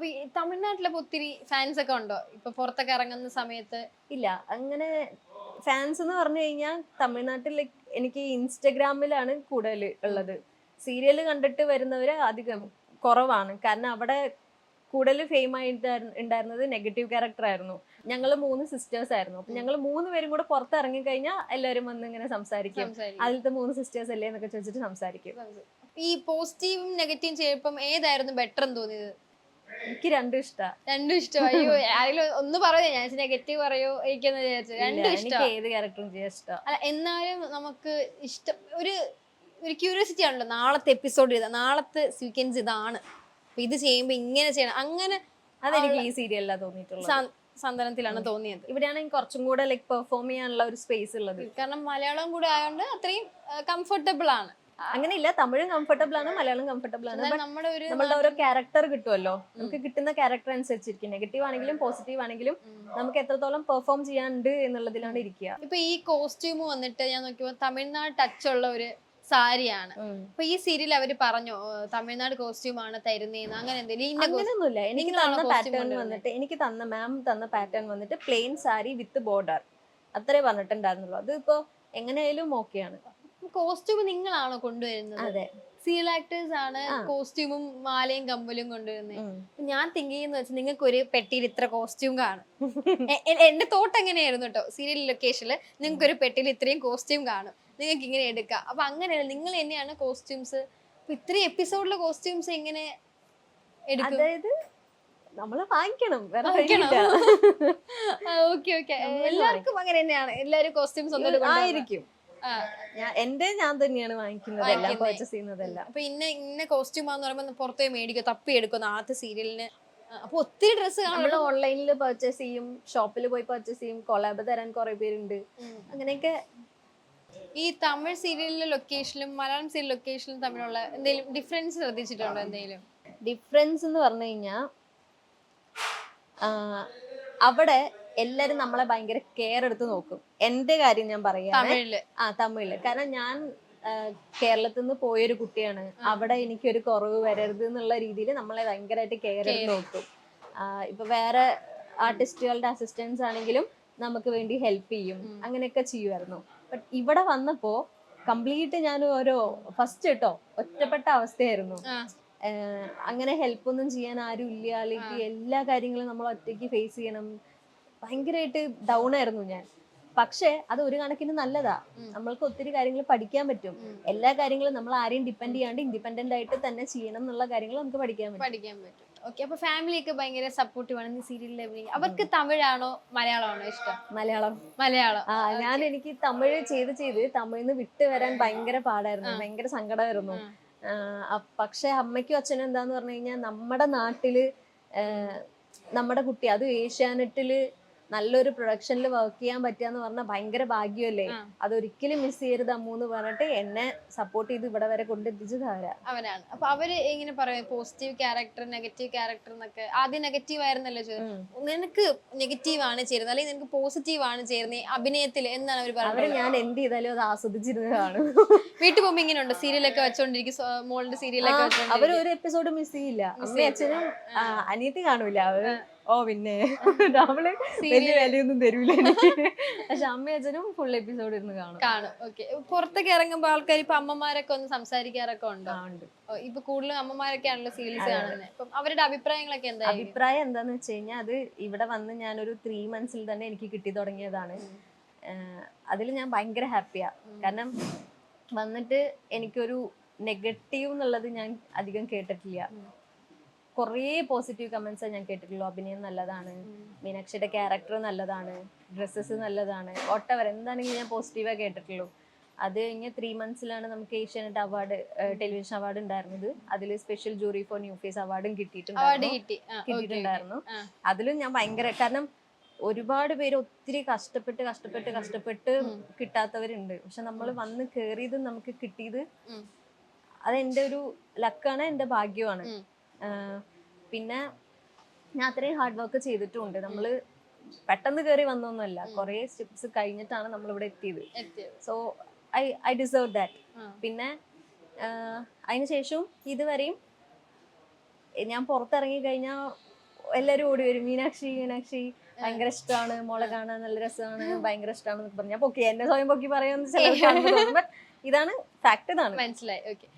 അപ്പൊ ഈ തമിഴ്നാട്ടിലൊക്കെ ഒത്തിരി ഫാൻസ് ഒക്കെ ഉണ്ടോ? ഇപ്പൊ പുറത്തൊക്കെ ഇറങ്ങുന്ന സമയത്ത്? ഇല്ല അങ്ങനെ ഫാൻസ് എന്ന് പറഞ്ഞു കഴിഞ്ഞാൽ തമിഴ്നാട്ടിൽ എനിക്ക് ഇൻസ്റ്റഗ്രാമിലാണ് കൂടുതൽ ഉള്ളത്. സീരിയൽ കണ്ടിട്ട് വരുന്നവര് അധികം കുറവാണ്. കാരണം അവിടെ കൂടുതൽ ഫെയിം ആയിട്ട് ഉണ്ടായിരുന്നത് നെഗറ്റീവ് ക്യാരക്ടർ ആയിരുന്നു. ഞങ്ങൾ മൂന്ന് സിസ്റ്റേഴ്സ് ആയിരുന്നു. അപ്പൊ ഞങ്ങൾ മൂന്ന് പേരും കൂടെ പുറത്ത് ഇറങ്ങി കഴിഞ്ഞാൽ എല്ലാവരും വന്ന് ഇങ്ങനെ സംസാരിക്കും. സംസാരിക്കും. അതിലത്തെ മൂന്ന് സിസ്റ്റേഴ്സ് അല്ലേ എന്നൊക്കെ ചോദിച്ചിട്ട് സംസാരിക്കും. ഈ പോസിറ്റീവും നെഗറ്റീവും ചെയ്യുമ്പം ഏതായിരുന്നു ബെറ്റർ എന്ന് തോന്നിയത്? എനിക്ക് രണ്ടും ഇഷ്ടമാണ് രണ്ടും ഇഷ്ടം. അയ്യോ ആരെങ്കിലും ഒന്ന് പറയോ ഞാൻ നെഗറ്റീവ് പറയോ എനിക്കെന്ന് വിചാരിച്ചു. രണ്ടും ഇഷ്ടം. ഏത് ക്യാരക്ടറും ചെയ്യാൻ ഇഷ്ടം. അല്ല എന്നാലും നമുക്ക് ഇഷ്ടം ഒരു ഒരു ക്യൂരിയോസിറ്റി ആണല്ലോ നാളത്തെ എപ്പിസോഡ് ഇതാ. നാളത്തെ സീക്വൻസ് ഇതാണ്. അപ്പൊ ഇത് ചെയ്യുമ്പോ ഇങ്ങനെ ചെയ്യണം. അങ്ങനെ അതെനിക്ക് ഈ സീരിയലിലാണ് തോന്നിയിട്ടുള്ളത്. സന്തനത്തിലാണ് സന്ദനത്തിലാണ് തോന്നിയത്. ഇവിടെയാണെങ്കിൽ കുറച്ചും കൂടെ ലൈക്ക് പെർഫോം ചെയ്യാനുള്ള ഒരു സ്പേസ് ഉള്ളത്. കാരണം മലയാളം കൂടെ ആയതുകൊണ്ട് അത്രയും കംഫർട്ടബിൾ ആണ്. അങ്ങനെയില്ല. തമിഴും കംഫർട്ടബിൾ ആണ് മലയാളം കംഫർട്ടബിൾ ആണ്. നമ്മുടെ ഒരു നമ്മളുടെ ഓരോ ക്യാരക്ടർ കിട്ടുമല്ലോ. നമുക്ക് കിട്ടുന്ന ക്യാരക്ടർ അനുസരിച്ചിരിക്കും. നെഗറ്റീവ് ആണെങ്കിലും പോസിറ്റീവ് ആണെങ്കിലും നമുക്ക് എത്രത്തോളം പെർഫോം ചെയ്യാനുണ്ട് എന്നുള്ളതിലാണ് ഇരിക്കുക. ഇപ്പൊ ഈ കോസ്റ്റ്യൂം വന്നിട്ട് ഞാൻ നോക്കിയപ്പോ തമിഴ്നാട് ടച്ച് ഉള്ള ഒരു സാരിയാണ്. അപ്പൊ ഈ സീരിയൽ അവർ പറഞ്ഞു തമിഴ്നാട് കോസ്റ്റ്യൂം ആണ് തരുന്നേന്ന്. അങ്ങനെ എന്തെങ്കിലും അങ്ങനെയൊന്നുമില്ല എനിക്ക് തന്ന പാറ്റേൺ വന്നിട്ട് എനിക്ക് തന്ന മാം തന്ന പാറ്റേൺ വന്നിട്ട് പ്ലെയിൻ സാരി വിത്ത് ബോർഡർ അത്രേ പറഞ്ഞിട്ടുണ്ടായിരുന്നുള്ളൂ. അത് ഇപ്പോ എങ്ങനെയായാലും ഓക്കെയാണ് കോസ്റ്റ്യൂം നിങ്ങളാണോ കൊണ്ടുവരുന്നത്? അതെ. സീരിയൽ ആക്ടേഴ്സ് ആണ്. കോസ്റ്റ്യൂമും മാലയും കമ്പലും കൊണ്ടുവരുന്നത് ഞാൻ തിങ്ക് ചെയ്യുന്ന വെച്ചാൽ നിങ്ങൾക്ക് ഒരു പെട്ടിയിൽ ഇത്ര കോസ്റ്റ്യൂം കാണും. എന്റെ തോട്ട് എങ്ങനെയായിരുന്നു കേട്ടോ സീരിയൽ ലൊക്കേഷനിൽ നിങ്ങൾക്ക് ഒരു പെട്ടിയിൽ ഇത്രയും കോസ്റ്റ്യൂം കാണും. നിങ്ങൾക്ക് ഇങ്ങനെ എടുക്കാം. അപ്പൊ അങ്ങനെയല്ല നിങ്ങൾ തന്നെയാണ് കോസ്റ്റ്യൂംസ്? ഇത്രയും എപ്പിസോഡിലെ കോസ്റ്റ്യൂംസ് എങ്ങനെ എടുക്കും? അതായത് നമ്മൾ വാങ്ങിക്കണം. Okay okay. എല്ലാവർക്കും അങ്ങനെ തന്നെയാണ്. എല്ലാവരും കോസ്റ്റ്യൂംസ് ഒന്നും ആയിരിക്കും. എന്റെ ഞാൻ തന്നെയാണ് വാങ്ങിക്കുന്നത് എല്ലാം പർച്ചേസ് ചെയ്യുന്നതെല്ലാം. അപ്പൊ ഇന്ന ഇന്ന കോസ്റ്റ്യൂം ആന്ന് പറയുമ്പോൾ പുറത്തേ മേടിക്കും തപ്പി എടുക്കുന്ന ആദ്യത്തെ സീരിയലിന് അപ്പൊ ഒത്തിരി ഡ്രസ്സ് നമ്മൾ ഓൺലൈനിൽ പർച്ചേസ് ചെയ്യും ഷോപ്പിൽ പോയി പർച്ചേസ് ചെയ്യും കൊളാബ് തരാൻ കുറെ പേരുണ്ട്. അങ്ങനെയൊക്കെ ഈ തമിഴ് സീരിയലിലെ ലൊക്കേഷനിലും മലയാളം സീരിയൽ ലൊക്കേഷനിലും തമ്മിലുള്ള എന്തെങ്കിലും ഡിഫറൻസ് ശ്രദ്ധിച്ചിട്ടുണ്ടോ എന്തെങ്കിലും? ഡിഫറൻസ് എന്ന് പറഞ്ഞു കഴിഞ്ഞാൽ അവിടെ എല്ലാരും നമ്മളെ ഭയങ്കര കെയർ എടുത്ത് നോക്കും. എന്റെ കാര്യം ഞാൻ പറയാം ആ തമിഴിൽ. കാരണം ഞാൻ കേരളത്തിൽ നിന്ന് പോയൊരു കുട്ടിയാണ്. അവിടെ എനിക്കൊരു കുറവ് വരരുത് എന്നുള്ള രീതിയിൽ നമ്മളെ ഭയങ്കരമായിട്ട് കെയർ എടുത്ത് നോക്കും. ഇപ്പൊ വേറെ ആർട്ടിസ്റ്റുകളുടെ അസിസ്റ്റൻസ് ആണെങ്കിലും നമുക്ക് വേണ്ടി ഹെൽപ്പ് ചെയ്യും. അങ്ങനെയൊക്കെ ചെയ്യുമായിരുന്നു. ബട്ട് ഇവിടെ വന്നപ്പോ കംപ്ലീറ്റ് ഞാൻ ഓരോ ഫസ്റ്റ് കേട്ടോ ഒറ്റപ്പെട്ട അവസ്ഥയായിരുന്നു. അങ്ങനെ ഹെൽപ്പൊന്നും ചെയ്യാൻ ആരും ഇല്ല അല്ലെങ്കിൽ എല്ലാ കാര്യങ്ങളും നമ്മൾ ഒറ്റയ്ക്ക് ഫേസ് ചെയ്യണം. ഭയങ്കരമായിട്ട് ഡൗൺ ആയിരുന്നു ഞാൻ. പക്ഷേ അത് ഒരു കണക്കിന് നല്ലതാ. നമ്മൾക്ക് ഒത്തിരി കാര്യങ്ങൾ പഠിക്കാൻ പറ്റും. എല്ലാ കാര്യങ്ങളും നമ്മൾ ആരെയും ഡിപ്പെൻഡ് ചെയ്യാണ്ട് ഇൻഡിപെൻഡന്റ് ആയിട്ട് തന്നെ ചെയ്യണം എന്നുള്ള കാര്യങ്ങൾ നമുക്ക് പഠിക്കാൻ പറ്റും. പഠിക്കാൻ പറ്റും. ഓക്കെ അപ്പൊ ഫാമിലി ഒക്കെ ഭയങ്കര സപ്പോർട്ടീവ് ആണ്. അഭിനയിക്കാൻ. അവർക്ക് തമിഴാണോ മലയാളമാണോ ഇഷ്ടം? മലയാളം. മലയാളം. ആ ഞാൻ എനിക്ക് തമിഴ് ചെയ്ത് ചെയ്ത് തമിഴിന്ന് വിട്ടു വരാൻ ഭയങ്കര പാടായിരുന്നു. ഭയങ്കര സങ്കടമായിരുന്നു. പക്ഷെ അമ്മയ്ക്കും അച്ഛനും എന്താന്ന് പറഞ്ഞു കഴിഞ്ഞാൽ നമ്മുടെ നാട്ടിൽ നമ്മുടെ കുട്ടി അത് ഏഷ്യാനെറ്റിൽ നല്ലൊരു പ്രൊഡക്ഷനിൽ വർക്ക് ചെയ്യാൻ പറ്റുക പറഞ്ഞാൽ ഭയങ്കര ഭാഗ്യമല്ലേ. അതൊരിക്കലും മിസ് ചെയ്യരുത് അമ്മു എന്ന് പറഞ്ഞിട്ട് എന്നെ സപ്പോർട്ട് ചെയ്ത് ഇവിടെ വരെ കൊണ്ടെത്തിച്ചു താരാ അവനാണ് അപ്പൊ അവർ എങ്ങനെ പറയാം? പോസിറ്റീവ് ക്യാരക്ടർ നെഗറ്റീവ് ക്യാരക്ടർ എന്നൊക്കെ. ആദ്യം നെഗറ്റീവ് ആയിരുന്നല്ലോ ചോദിച്ചത് നിനക്ക് നെഗറ്റീവ് ആണ് ചേരുന്നത് അല്ലെങ്കിൽ നിനക്ക് പോസിറ്റീവ് ആണ് ചേരുന്നത് അഭിനയത്തിൽ എന്നാണ് അവർ അവർ പറയുന്നത് ഞാൻ എന്ത് ചെയ്താലും അത് ആസ്വദിച്ചിരുന്നതാണ് വീട്ടിൽ പോകുമ്പോ ഇങ്ങനെ ഉണ്ട്? സീരിയലൊക്കെ വെച്ചോണ്ടിരിക്കും മോളിന്റെ മോളുടെ സീരിയലൊക്കെ അവർ ഒരു എപ്പിസോഡ് മിസ് ചെയ്യില്ല. അമ്മയും അച്ഛനും അനിയത്തി കാണൂല. അവർ ഓ പിന്നെ. നമ്മൾ വലിയ വിലയൊന്നും തരൂല എനിക്ക് പക്ഷെ അമ്മയും അച്ഛനും ഫുൾ എപ്പിസോഡ് ഇരുന്ന് കാണും. കാണും. ഓക്കെ പുറത്തൊക്കെ ഇറങ്ങുമ്പോ ആൾക്കാർ ഇപ്പൊ അമ്മമാരൊക്കെ ഒന്ന് സംസാരിക്കാറൊക്കെ ഉണ്ടോ? ഇപ്പൊ കൂടുതലും അമ്മമാരൊക്കെയാണല്ലോ സീരീസ് കാണുന്നത് അപ്പം അവരുടെ അഭിപ്രായങ്ങളൊക്കെ എന്താ അഭിപ്രായം എന്താന്ന് വെച്ച് കഴിഞ്ഞാൽ അത് ഇവിടെ വന്ന് ഞാനൊരു ത്രീ മന്ത്സിൽ തന്നെ എനിക്ക് കിട്ടി തുടങ്ങിയതാണ്. അതിൽ ഞാൻ ഭയങ്കര ഹാപ്പിയാ കാരണം വന്നിട്ട് എനിക്കൊരു നെഗറ്റീവ് എന്നുള്ളത് ഞാൻ അധികം കേട്ടിട്ടില്ല. കുറേ പോസിറ്റീവ് കമന്റ്സ് ഞാൻ കേട്ടിട്ടുള്ളൂ. അഭിനയം നല്ലതാണ്. മീനാക്ഷിയുടെ ക്യാരക്ടർ നല്ലതാണ്. ഡ്രസ്സസ് നല്ലതാണ്. വോട്ടവർ എന്താണെങ്കിലും ഞാൻ പോസിറ്റീവാ കേട്ടിട്ടുള്ളൂ. അത് കഴിഞ്ഞ് ത്രീ മന്ത്സിലാണ് നമുക്ക് ഏഷ്യാനെറ്റ് അവാർഡ് ടെലിവിഷൻ അവാർഡ് ഉണ്ടായിരുന്നത്. അതിൽ special jury for new face അവാർഡും കിട്ടിയിട്ടുണ്ടായിരുന്നു. കിട്ടിയിട്ടുണ്ടായിരുന്നു. അതിലും ഞാൻ ഭയങ്കര കാരണം ഒരുപാട് പേര് ഒത്തിരി കഷ്ടപ്പെട്ട് കഷ്ടപ്പെട്ട് കഷ്ടപ്പെട്ട് കിട്ടാത്തവരുണ്ട്. പക്ഷെ നമ്മൾ വന്ന് കയറിയത് നമുക്ക് കിട്ടിയത്. അത് എന്റെ ഒരു ലക്കാണ് എന്റെ ഭാഗ്യമാണ് പിന്നെ ഞാൻ അത്രയും ഹാർഡ് വർക്ക് ചെയ്തിട്ടുണ്ട്. നമ്മൾ പെട്ടെന്ന് കയറി വന്നൊന്നുമല്ല. കുറേ സ്റ്റെപ്സ് കഴിഞ്ഞിട്ടാണ് നമ്മൾ ഇവിടെ എത്തിയത്. So I I deserve that പിന്നെ അതിനുശേഷവും ഇതുവരെയും ഞാൻ പുറത്തിറങ്ങി കഴിഞ്ഞാൽ എല്ലാരും ഓടി വരും. മീനാക്ഷി മീനാക്ഷി ഭയങ്കര ഇഷ്ടമാണ്. മോളെ കാണാൻ നല്ല രസമാണ് ഭയങ്കര ഇഷ്ടമാണ് പറഞ്ഞു. ഞാൻ പൊക്കി എന്നെ സ്വയം പൊക്കി പറയാന്ന് ചില ഇതാണ് ഫാക്ട് ഇതാണ്. മനസ്സിലായി. ഓക്കെ